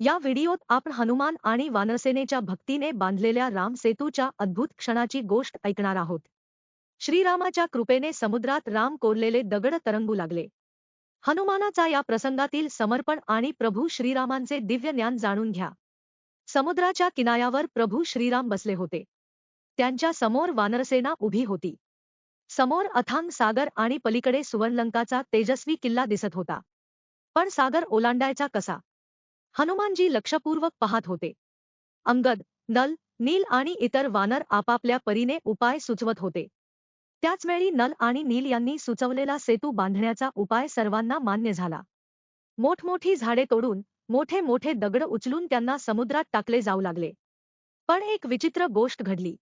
या व्हिडिओत आपण हनुमान आणि वानरसेनेच्या भक्तीने बांधलेल्या राम सेतूच्या अद्भुत क्षणाची गोष्ट ऐकणार आहोत. श्रीरामाच्या कृपेने समुद्रात राम कोरलेले दगड तरंगू लागले. हनुमानाचा या प्रसंगातील समर्पण आणि प्रभू श्रीरामांचे दिव्य ज्ञान जाणून घ्या. समुद्राच्या किनाऱ्यावर प्रभू श्रीराम बसले होते. त्यांच्यासमोर वानरसेना उभी होती. समोर अथांग सागर आणि पलीकडे सुवर्णलंकाचा तेजस्वी किल्ला दिसत होता. पण सागर ओलांडायचा कसा? हनुमानजी लक्षपूर्वक पाहत होते. अंगद नल नील आणि इतर वानर आपापल्या परीने उपाय सुचवत होते. त्याचवेळी नल आणि नील यांनी सुचवलेला सेतू बांधण्याचा उपाय सर्वांना मान्य झाला. मोठमोठी झाडे तोडून मोठे मोठे दगड उचलून त्यांना समुद्रात टाकले जाऊ लागले. पण एक विचित्र गोष्ट घडली.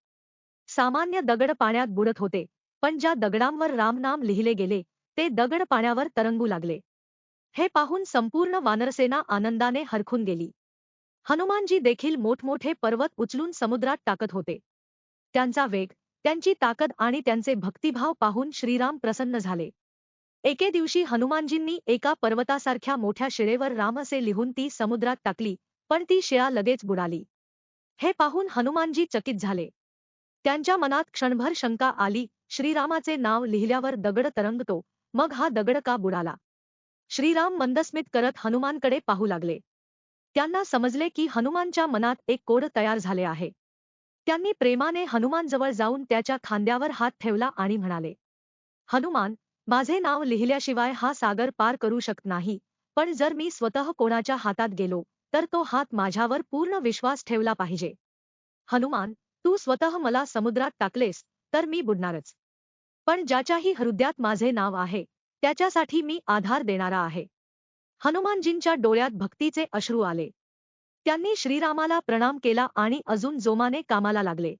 सामान्य दगड पाण्यात बुडत होते पण ज्या दगडांवर रामनाम लिहिले गेले ते दगड पाण्यावर तरंगू लागले. हे पाहून संपूर्ण वानरसेना आनंदाने हरखून गेली. हनुमानजी देखील मोठमोठे पर्वत उचलून समुद्रात टाकत होते. त्यांचा वेग त्यांची ताकद आणि त्यांचे भक्तिभाव पाहून श्रीराम प्रसन्न झाले. एके दिवशी हनुमानजींनी एका पर्वतासारख्या मोठ्या शिळेवर राम असे लिहून ती समुद्रात टाकली पण ती शिळा लगेच बुडाली. हे पाहून हनुमानजी चकित झाले. त्यांच्या मनात क्षणभर शंका आली श्रीरामाचे नाव लिहिल्यावर दगड तरंगतो मग हा दगड का बुडाला? श्रीराम मंदस्मित करत हनुमानकडे पाहू लागले. त्यांना समजले की हनुमानच्या मनात एक कोड तयार झाले आहे. त्यांनी प्रेमाने हनुमानजवळ जाऊन त्याच्या खांद्यावर हात ठेवला आणि म्हणाले हनुमान माझे नाव लिहिल्याशिवाय हा सागर पार करू शकत नाही पण जर मी स्वतः कोणाच्या हातात गेलो तर तो हात माझ्यावर पूर्ण विश्वास ठेवला पाहिजे. हनुमान तू स्वतः मला समुद्रात टाकलेस तर मी बुडणारच. पण ज्याच्याही हृदयात माझे नाव आहे त्याच्यासाठी मी आधार देणारा आहे. हनुमानजींच्या डोळ्यात भक्तीचे अश्रू आले. त्यांनी श्रीरामाला प्रणाम केला आणि अजून जोमाने कामाला लागले.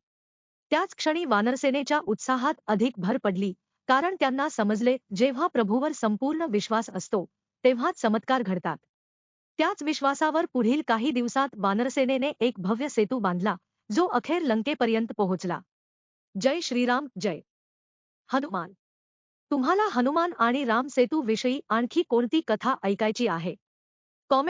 त्याच क्षणी वानरसेनेच्या उत्साहात अधिक भर पडली कारण त्यांना समजले जेव्हा प्रभूवर संपूर्ण विश्वास असतो तेव्हाच चमत्कार घडतात. त्याच विश्वासावर पुढील काही दिवसात वानरसेनेने एक भव्य सेतू बांधला जो अखेर लंकेपर्यंत पोहोचला. जय श्रीराम जय. हनुमान. तुम्हाला हनुमान आणि राम सेतू विषयी आणखी कोणती कथा ऐकायची आहे?